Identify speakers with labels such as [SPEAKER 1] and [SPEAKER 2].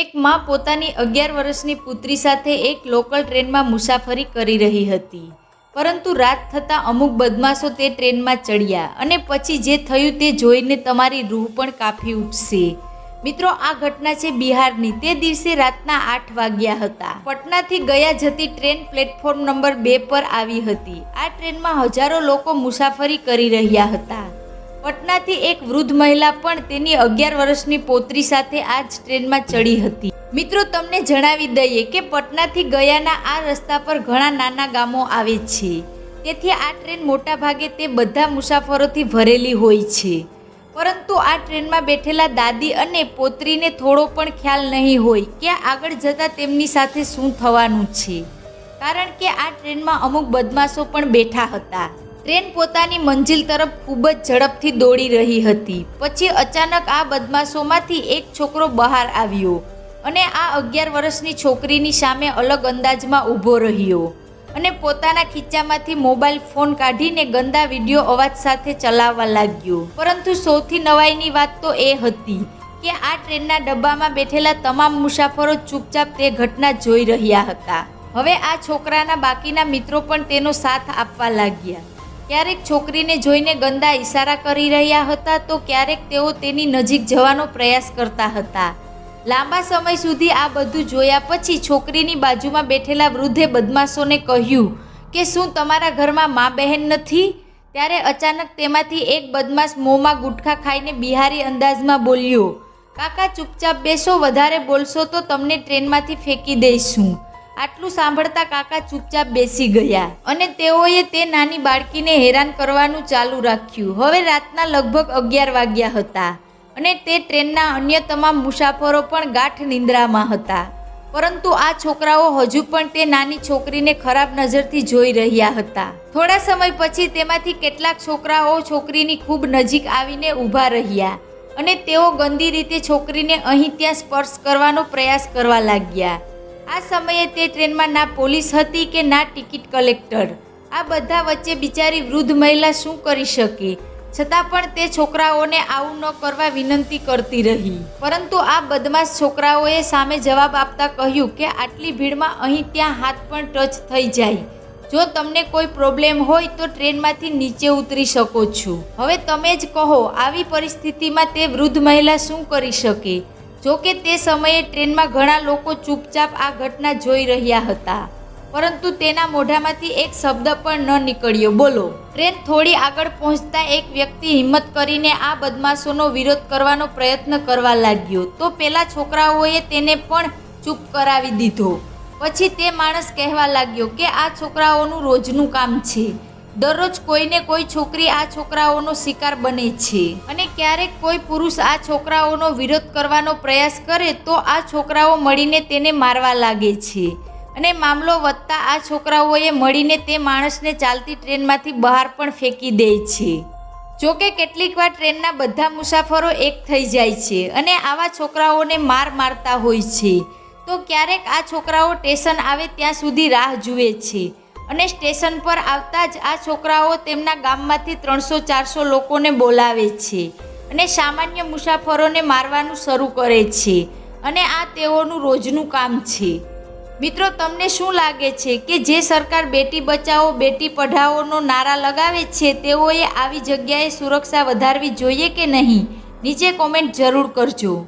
[SPEAKER 1] એક માં પોતાની અગિયાર વર્ષની પુત્રી સાથે એક લોકલ ટ્રેનમાં મુસાફરી કરી રહી હતી. પરંતુ રાત થતાં અમુક બદમાશો તે ટ્રેનમાં ચડ્યા અને પછી જે થયું તે જોઈને તમારી રૂહ પણ કાફી ઉઠશે મિત્રો, આ ઘટના છે બિહારની. તે દિવસે રાતના આઠ વાગ્યા હતા. પટનાથી ગયા જતી ટ્રેન પ્લેટફોર્મ નંબર બે પર આવી હતી. આ ટ્રેનમાં હજારો લોકો મુસાફરી કરી રહ્યા હતા. પટનાથી એક વૃદ્ધ મહિલા પણ તેની અગિયાર વર્ષની પોત્રી સાથે આ જ ટ્રેનમાં ચડી હતી. મિત્રો, તમને જણાવી દઈએ કે પટનાથી ગયાના આ રસ્તા પર ઘણા નાના ગામો આવે છે. તેથી આ ટ્રેન મોટાભાગે તે બધા મુસાફરોથી ભરેલી હોય છે. પરંતુ આ ટ્રેનમાં બેઠેલા દાદી અને પોત્રીને થોડો પણ ખ્યાલ નહીં હોય કે આગળ જતાં તેમની સાથે શું થવાનું છે. કારણ કે આ ટ્રેનમાં અમુક બદમાશો પણ બેઠા હતા. ટ્રેન પોતાની મંજિલ તરફ ખૂબ જ ઝડપથી દોડી રહી હતી. પછી અચાનક આ બદમાશોમાંથી એક છોકરો બહાર આવ્યો અને આ અગિયાર વર્ષની છોકરીની સામે અલગ અંદાજમાં ઊભો રહ્યો અને પોતાના ખીચામાંથી મોબાઈલ ફોન કાઢીને ગંદા વીડિયો અવાજ સાથે ચલાવવા લાગ્યો. પરંતુ સૌથી નવાઈની વાત તો એ હતી કે આ ટ્રેનના ડબ્બામાં બેઠેલા તમામ મુસાફરો ચૂપચાપ તે ઘટના જોઈ રહ્યા હતા. હવે આ છોકરાના બાકીના મિત્રો પણ તેનો સાથ આપવા લાગ્યા. ક્યારેક છોકરીને જોઈને ગંદા ઇશારા કરી રહ્યા હતા તો ક્યારેક તેઓ તેની નજીક જવાનો પ્રયાસ કરતા હતા. લાંબા સમય સુધી આ બધું જોયા પછી છોકરીની બાજુમાં બેઠેલા વૃદ્ધે બદમાશોને કહ્યું કે, શું તમારા ઘરમાં મા બહેન નથી? ત્યારે અચાનક તેમાંથી એક બદમાશ મોંમાં ગુટખા ખાઈને બિહારી અંદાજમાં બોલ્યો, કાકા, ચૂપચાપ બેસો, વધારે બોલશો તો તમને ટ્રેનમાંથી ફેંકી દઈશું. આટલું સાંભળતા કાકા ચૂપચાપ બેસી ગયા અને તેઓએ તે નાની બાળકીને હેરાન કરવાનું ચાલુ રાખ્યું. હવે રાતના લગભગ અગિયાર વાગ્યા હતા અને તે ટ્રેનના અન્ય તમામ મુસાફરો પણ ગાંઠ નિંદ્રામાં હતા. પરંતુ આ છોકરાઓ હજુ પણ તે નાની છોકરીને ખરાબ નજરથી જોઈ રહ્યા હતા. થોડા સમય પછી તેમાંથી કેટલાક છોકરાઓ છોકરીની ખૂબ નજીક આવીને ઊભા રહ્યા અને તેઓ ગંદી રીતે છોકરીને અહીં ત્યાં સ્પર્શ કરવાનો પ્રયાસ કરવા લાગ્યા. આ સમયે તે ટ્રેનમાં ના પોલીસ હતી કે ના ટિકિટ કલેક્ટર? આ બધા વચ્ચે બિચારી વૃદ્ધ મહિલા શું કરી શકે? છતાં પણ તે છોકરાઓને આવું ન કરવા વિનંતી કરતી રહી. પરંતુ આ બદમાશ છોકરાઓએ સામે જવાબ આપતા કહ્યું કે આટલી ભીડમાં અહીં ત્યાં હાથ પણ ટચ થઈ જાય. જો તમને કોઈ પ્રોબ્લેમ હોય તો ટ્રેનમાંથી નીચે ઉતરી શકો છો. હવે તમે જ કહો, આવી પરિસ્થિતિમાં તે વૃદ્ધ મહિલા શું કરી શકે? જો કે તે સમયે ટ્રેનમાં ઘણા લોકો ચૂપચાપ આ ઘટના જોઈ રહ્યા હતા. પરંતુ તેના મોઢામાંથી એક શબ્દ પણ ન નીકળ્યો. બોલો. ટ્રેન થોડી આગળ પહોંચતા એક વ્યક્તિ હિંમત કરીને આ બદમાશોનો વિરોધ કરવાનો પ્રયત્ન કરવા લાગ્યો. તો પેલા છોકરાઓએ તેને પણ ચૂપ કરાવી દીધો. પછી તે માણસ કહેવા લાગ્યો કે આ છોકરાઓનું રોજનું કામ છે. દરરોજ કોઈને કોઈ છોકરી આ છોકરાઓનો શિકાર બને છે. અને ક્યારેક કોઈ પુરુષ આ છોકરાઓનો વિરોધ કરવાનો પ્રયાસ કરે તો આ છોકરાઓ મળીને તેને મારવા લાગે છે. અને મામલો વધતા આ છોકરાઓએ મળીને તે માણસને ચાલતી ટ્રેનમાંથી બહાર પણ ફેંકી દે છે. જોકે કેટલીક વાર ટ્રેનના બધા મુસાફરો એક થઈ જાય છે અને આવા છોકરાઓને માર મારતા હોય છે. તો ક્યારેક આ છોકરાઓ સ્ટેશન આવે ત્યાં સુધી રાહ જુએ છે. અને સ્ટેશન પર આવતા જ આ છોકરાઓ તેમના ગામમાંથી ત્રણસો, ચારસો લોકોને બોલાવે છે અને સામાન્ય મુસાફરોને મારવાનું શરૂ કરે છે અને આ તેઓનું રોજનું કામ છે. મિત્રો, તમને શું લાગે છે કે જે સરકાર બેટી બચાવો, બેટી પઢાઓનો નારા લગાવે છે, તેઓએ આવી જગ્યાએ સુરક્ષા વધારવી જોઈએ કે નહીં? નીચે કોમેન્ટ જરૂર કરજો.